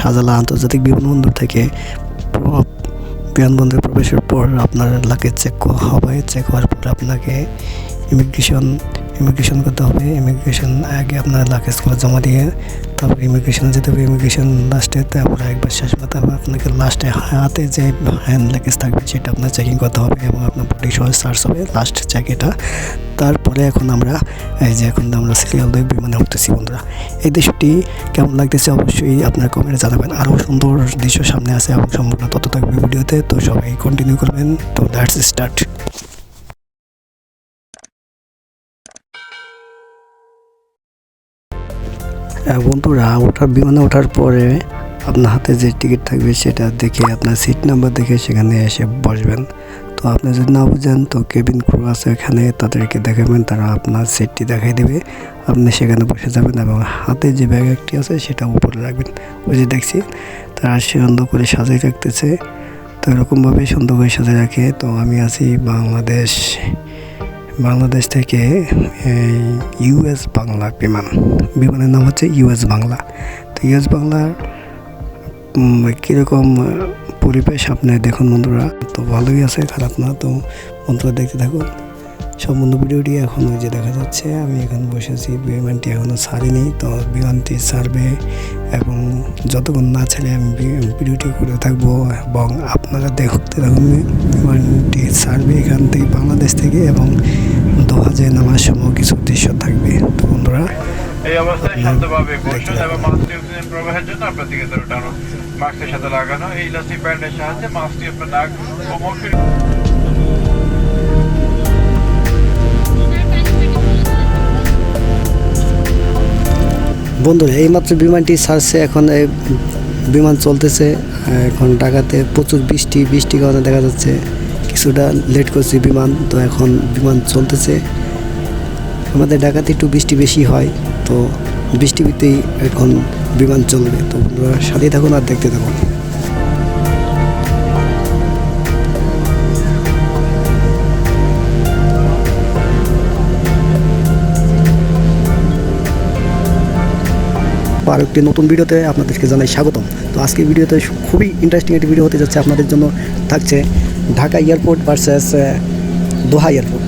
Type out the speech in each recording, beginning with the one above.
শাহজালাল আন্তর্জাতিক বিমানবন্দর থেকে বিমানবন্দরে প্রবেশের পর আপনার লাগেজ চেক হবে চেক হওয়ার পর আপনাকে ইমিগ্রেশন ইমিগ্রেশন করতে হবে। ইমিগ্রেশন আগে আপনার লাগেজগুলো জমা দিয়ে তারপর ইমিগ্রেশনে যেতে হবে। ইমিগ্রেশন লাস্টে তারপরে একবার শেষ করতে হবে আপনাকে লাস্টে হাতে যে হ্যান্ড লাগেজ থাকবে সেটা আপনার চেকিং করতে হবে এবং আপনার বডি সহ সার্চ হবে লাস্ট চেক এটা। তারপরে এখন আমরা, এই যে এখন আমরা সিরিয়াল দিয়ে বিমানে উঠতেছি বন্ধুরা। এই দৃশ্যটি কেমন লাগতেছে অবশ্যই আপনার কমেন্টে জানাবেন। আরও সুন্দর দৃশ্য সামনে আছে এবং সম্পূর্ণ তথ্য থাকবে ভিডিওতে। তো সবাই কন্টিনিউ করবেন। তো দ্যাটস স্টার্ট বন্ধুরা, ওঠার বিমানে ওঠার পরে আপনার হাতে যে টিকিট থাকবে সেটা দেখে আপনার সিট নাম্বার দেখে সেখানে এসে বসবেন। তো আপনি যদি না বুঝেন, তো কেবিন ক্রু আছে এখানে তাদেরকে দেখাবেন, তারা আপনার সিটটি দেখাই দেবে। আপনি সেখানে বসে যাবেন এবং হাতে যে ব্যাগ একটি আছে সেটা উপরে রাখবেন। ওই যে দেখছি, তারা সুন্দর করে সাজিয়ে রাখতেছে। তো এরকমভাবে সুন্দর করে সাজিয়ে রাখে। তো আমি আছি বাংলাদেশ বাংলাদেশ থেকে ইউএস বাংলা বিমান, বিমানের নাম হচ্ছে ইউএস বাংলা। তো ইউএস বাংলার কীরকম পরিবেশ আপনি দেখুন বন্ধুরা, তো ভালোই আছে, খারাপ না। তো বন্ধুরা দেখতে থাকুন। সম্পূর্ণ ভিডিওটি এখন ওই যে দেখা যাচ্ছে, আমি এখন বসেছি বিমানটি এখনও ছাড়িনি। তো বিমানটি ছাড়বে এবং যতক্ষণ না ছাড়ে আমি ভিডিওটি করে থাকব এবং আপনারা দেখতে থাকুন, বিমানটি ছাড়বে এখান থেকে বাংলাদেশ থেকে এবং নামার সময় কিছু থাকবে। তো বন্ধুরা এই অবস্থায় শান্তভাবে বসুন এবং মাস্কটি অক্সিজেন প্রবাহের জন্য আপনার দিকে ধরে টানুন মাস্কের সাথে লাগানো এই ইলাস্টিক ব্যান্ডের সাহায্যে মাস্কটি আপনার নাক ও মুখের বন্ধুরা এইমাত্র বিমানটি ছাড়ছে এখন এই বিমান চলতেছে। এখন ঢাকাতে প্রচুর বৃষ্টি বৃষ্টি কারণে দেখা যাচ্ছে কিছুটা লেট করছে বিমান, তো এখন বিমান চলতেছে। আমাদের ঢাকাতে একটু বৃষ্টি বেশি হয়, তো বৃষ্টি বৃষ্টিতেই এখন বিমান চলবে। তো বন্ধুরা সাথে থাকুন আর দেখতে থাকুন। আর একটি নতুন ভিডিওতে আপনাদেরকে জানাই স্বাগতম। তো আজকের ভিডিওতে খুবই ইন্টারেস্টিং একটি ভিডিও হতে যাচ্ছে, আপনাদের জন্য থাকছে Dhaka airport versus Doha airport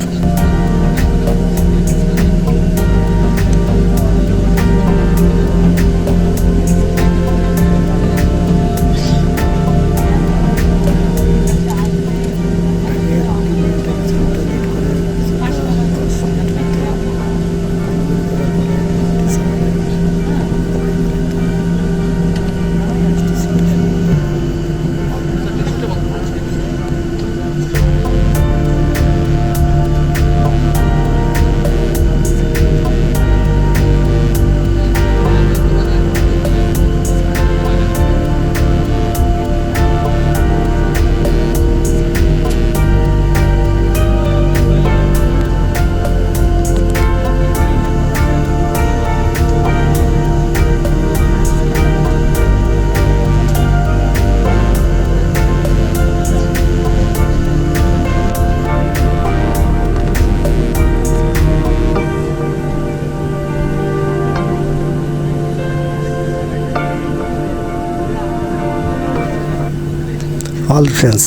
all friends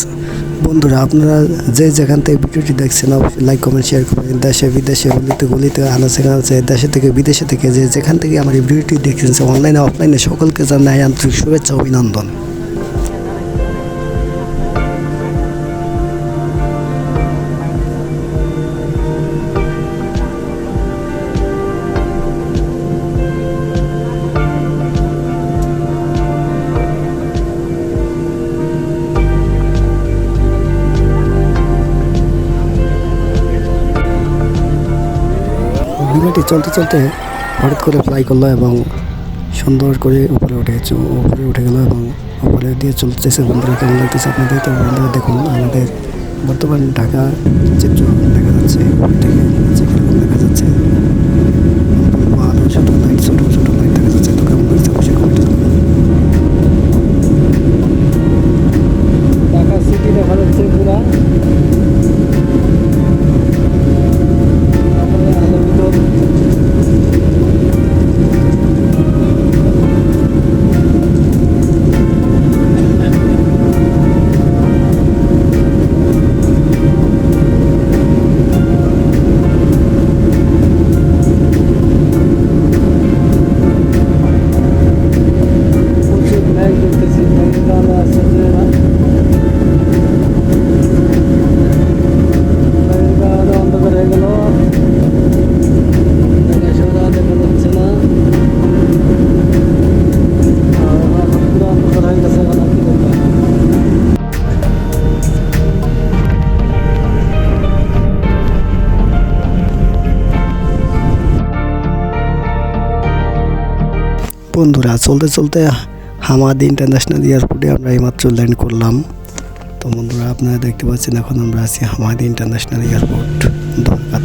বন্ধুরা, আপনারা যে যেখান থেকে ভিডিওটি দেখছেন, অবশ্যই লাইক কমেন্ট শেয়ার করবেন। দেশে, বিদেশে গলিতে গলিতে আনাচে কানাচে দেশে থেকে, বিদেশে থেকে, যে যেখান থেকে আমার এই ভিডিওটি দেখছেন অনলাইনে অফলাইনে সকলকে জানাই আন্তরিক শুভেচ্ছা, অভিনন্দন। বিমানটি চলতে চলতে হঠাৎ করে ফ্লাই করল এবং সুন্দর করে উপরে উঠে উপরে উঠে গেল এবং উপরে দিয়ে চলতেছে। বন্ধুরা, কেমন লাগতেছে আপনাদের? তো বন্ধুরা, দেখুন, আমাদের বর্তমান ঢাকা চিত্র দেখা যাচ্ছে। বন্ধুরা, চলতে চলতে হামাদ ইন্টারন্যাশনাল এয়ারপোর্টে আমরা এইমাত্র ল্যান্ড করলাম। তো বন্ধুরা, আপনারা দেখতে পাচ্ছেন এখন আমরা আছি হামাদ ইন্টারন্যাশনাল এয়ারপোর্ট দোহা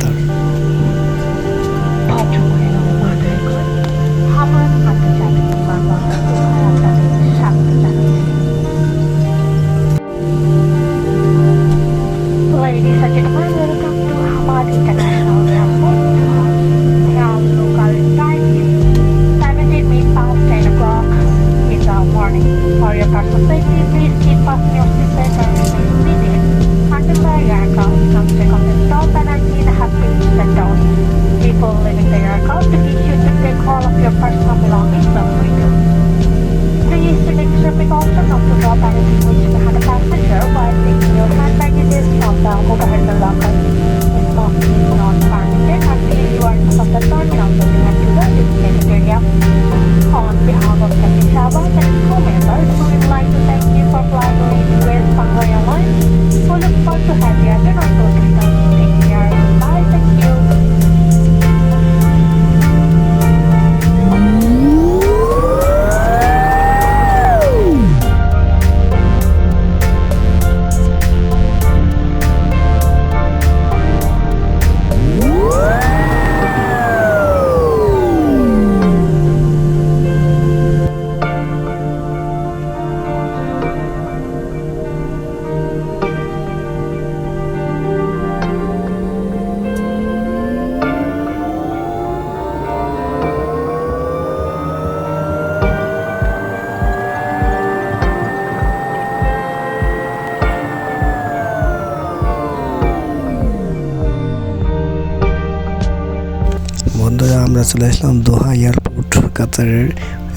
আমরা চলে আসলাম দোহা এয়ারপোর্ট, কাতারের।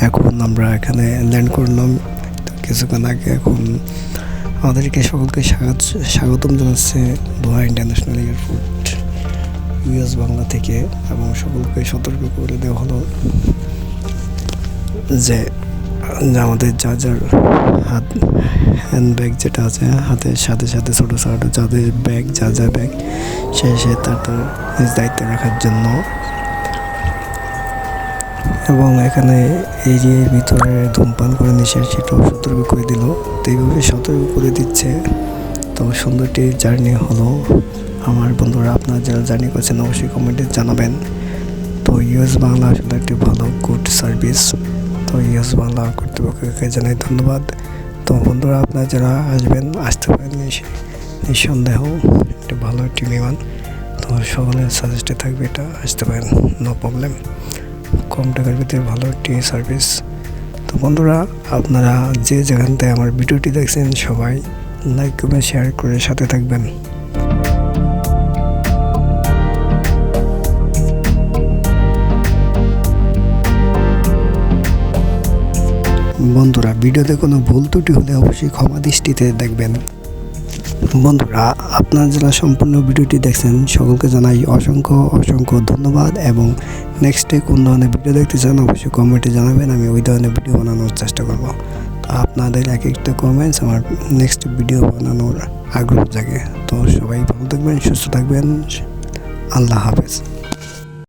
এখন আমরা এখানে ল্যান্ড করলাম। কিছুক্ষণ আগে এখন আমাদেরকে সকলকে স্বাগত, স্বাগতম জানাচ্ছে Doha international airport, US Bangla থেকে, এবং সকলকে সতর্ক করে দেওয়া হলো যে আমাদের যা যার হাত হ্যান্ড ব্যাগ যেটা আছে হাতের সাথে সাথে ছোটো ছোটো যাদের ব্যাগ যা যা ব্যাগ সে সে তার তার নিজ দায়িত্বে রাখার জন্য এবং এখানে এরিয়ার ভিতরে ধূমপান করে নিষেধ সেটাও সতর্ক করে দিল। তো এইভাবে সতর্ক করে দিচ্ছে। তো সুন্দরটি জার্নি হলো। আমার বন্ধুরা, আপনারা যারা জার্নি করছেন, অবশ্যই কমেন্টে জানাবেন। তো ইউএস বাংলা আসলে একটি ভালো গুড সার্ভিস তো ইউএস বাংলা কর্তৃপক্ষকে জানাই ধন্যবাদ। তো বন্ধুরা, আপনারা যারা আসবেন, আসতে পারেন নিঃসন্দেহ। একটি ভালো, একটি বিমান। তো সকলের সাজেস্টে থাকবে এটা, আসতে পারেন নো প্রবলেম কম টাকার ভিতরে ভালো একটি সার্ভিস তো বন্ধুরা, আপনারা যে যেখান থেকে আমার ভিডিওটি দেখছেন, সবাই লাইক কমেন্ট শেয়ার করে সাথে থাকবেন। বন্ধুরা, ভিডিওতে কোনো ভুল ত্রুটি হলে অবশ্যই ক্ষমা দৃষ্টিতে দেখবেন। বন্ধুরা, আপনার যারা সম্পূর্ণ ভিডিওটি দেখছেন, সকলকে জানাই অসংখ্য অসংখ্য ধন্যবাদ এবং নেক্সটে কোন ধরনের ভিডিও দেখতে চান অবশ্যই কমেন্টে জানাবেন, আমি ওই ধরনের ভিডিও বানানোর চেষ্টা করব। তো আপনাদের এক একটা কমেন্টস আমার নেক্সট ভিডিও বানানোর আগ্রহ জাগে। তো সবাই ভালো থাকবেন, সুস্থ থাকবেন, আল্লাহ হাফেজ।